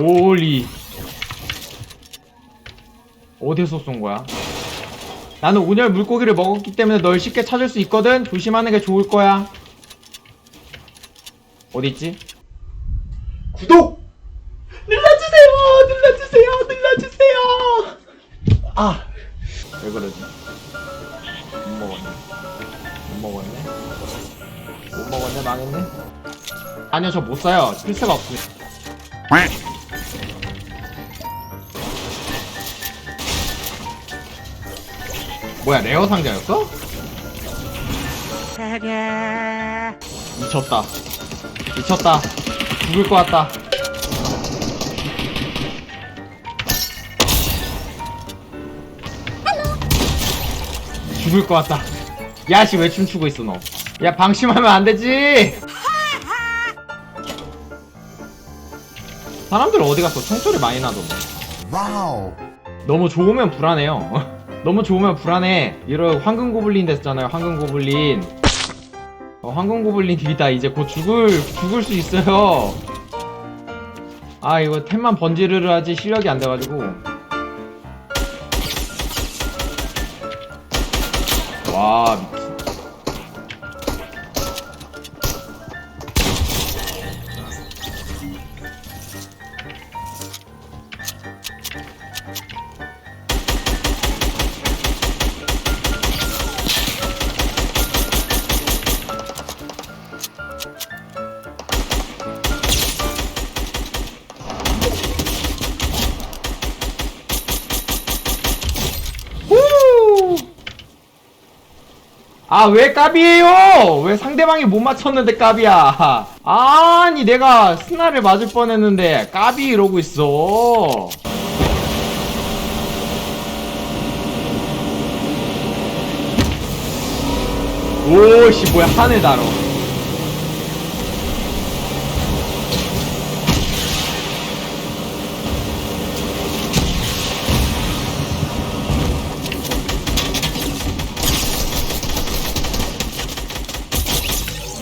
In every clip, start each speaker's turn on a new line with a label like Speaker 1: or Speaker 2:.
Speaker 1: 오리. 어디서 쏜 거야? 나는 온열 물고기를 먹었기 때문에 널 쉽게 찾을 수 있거든. 조심하는 게 좋을 거야. 어디 있지?
Speaker 2: 구독! 눌러주세요! 눌러주세요! 눌러주세요! 아!
Speaker 1: 왜 그러지? 못 먹었네. 못 먹었네? 못 먹었네? 망했네? 아니요 저 못 사요. 필수가 없어요 뭐야 레어 상자였어? 미쳤다. 미쳤다. 죽을 것 같다. 죽을 것 같다. 야씨 왜 춤추고 있어 너야 방심하면 안 되지! 사람들 어디 갔어? 총소리 많이 나던데.
Speaker 2: 와우.
Speaker 1: 너무 좋으면 불안해요. 너무 좋으면 불안해. 이런 황금 고블린 됐잖아요. 황금 고블린. 어, 황금 고블린들이다. 이제 곧 죽을 죽을 수 있어요. 아 이거 템만 번지르르 하지 시력이 안 돼가지고. 와 아, 왜 까비에요? 왜 상대방이 못 맞췄는데 까비야? 아니, 내가 스나를 맞을 뻔 했는데, 까비 이러고 있어. 오씨, 뭐야, 하늘 달어.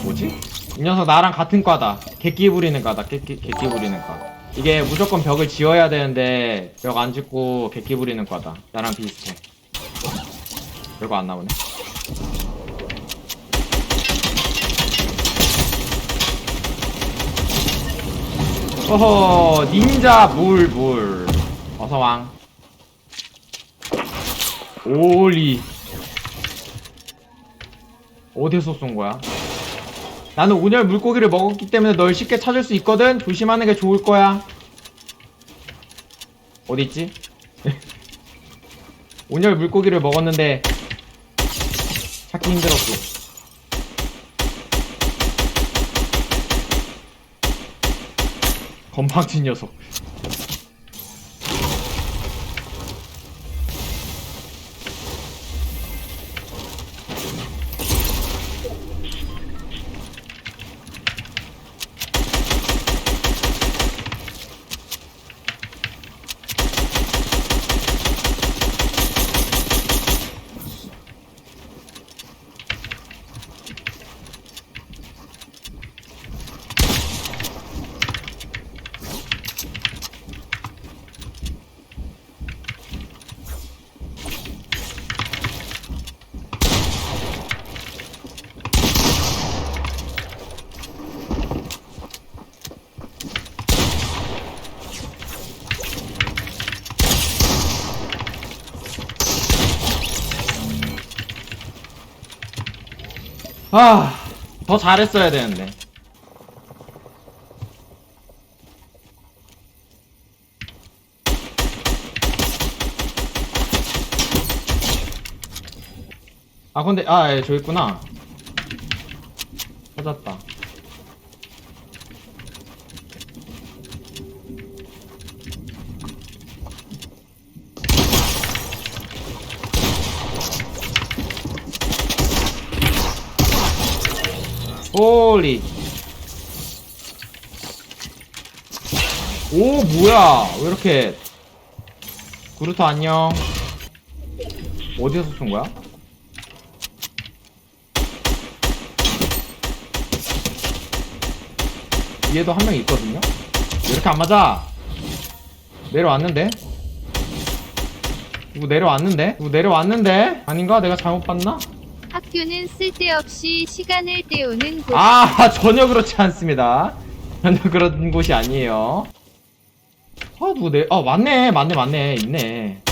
Speaker 1: 뭐지? 이 녀석 나랑 같은 과다. 객기 부리는 과다. 객기, 객기 부리는 과. 이게 무조건 벽을 지어야 되는데 벽 안 짓고 객기 부리는 과다. 나랑 비슷해. 별거 안 나오네. 어허 닌자 물물 어서 왕 오리 어디서 쏜 거야? 나는 온열 물고기를 먹었기 때문에 널 쉽게 찾을 수 있거든. 조심하는 게 좋을 거야. 어디 있지? 온열 물고기를 먹었는데 찾기 힘들었어 건방진 녀석 아, 더 잘했어야 되는데. 아, 근데, 아, 예, 저 있구나. 찾았다. 홀리. 오, 뭐야. 왜 이렇게. 구루토 안녕. 어디에서 쏜 거야? 위에도 한 명 있거든요? 왜 이렇게 안 맞아? 내려왔는데? 누구 내려왔는데? 누구 내려왔는데? 아닌가? 내가 잘못 봤나?
Speaker 3: 학교는 쓸데없이 시간을 때우는 곳.
Speaker 1: 아 전혀 그렇지 않습니다. 전혀 그런 곳이 아니에요. 아 누구 내.. 아 맞네. 맞네 맞네. 있네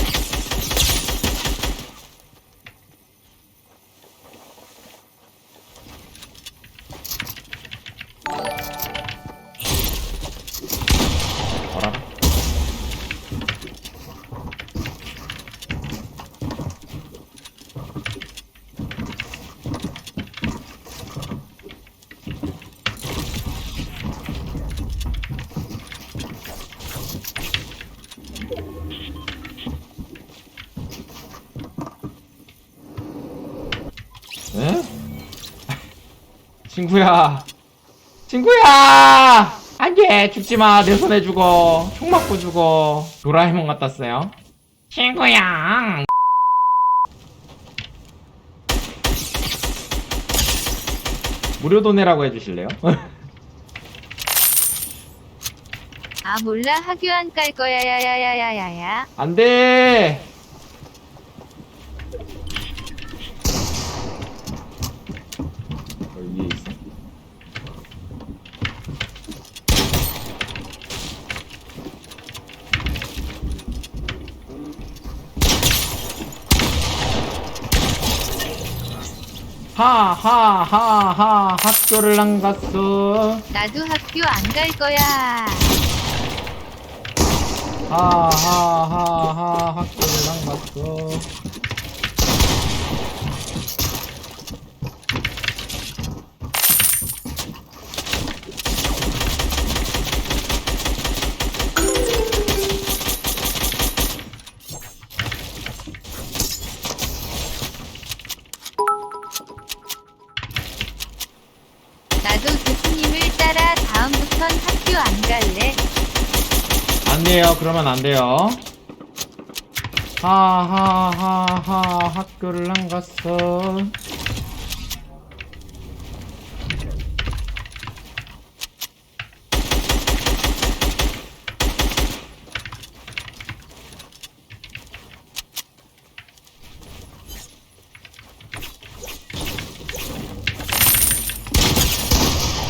Speaker 1: 친구야. 친구야! 안돼 죽지마. 내 손에 죽어. 총 맞고 죽어. 도라에몽 같았어요. 친구야. 무료 도내라고 해주실래요?
Speaker 3: 아 몰라. 학교 안 깔 거야. 야야야야야야.
Speaker 1: 안돼 여기 위에 있어 하하하하 학교를 안 갔어
Speaker 3: 나도 학교 안 갈 거야.
Speaker 1: 하하하하 학교를 안 갔어
Speaker 3: 나도 교수님을 따라 다음부턴 학교 안 갈래.
Speaker 1: 안 돼요. 그러면 안 돼요. 하하하하 학교를 안 갔어.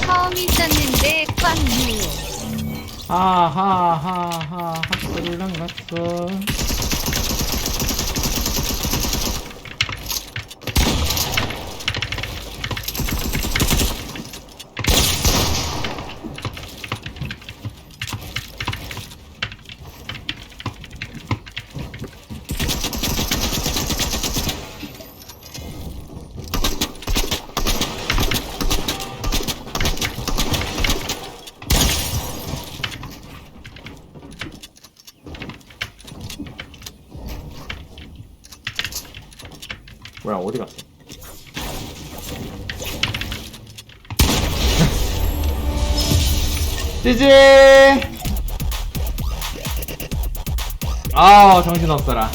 Speaker 3: 처음 있었는데 꽝유.
Speaker 1: 하하하하 학교를 안 갔어. 뭐야 어디 갔어? 찌지. 아 정신 없어라.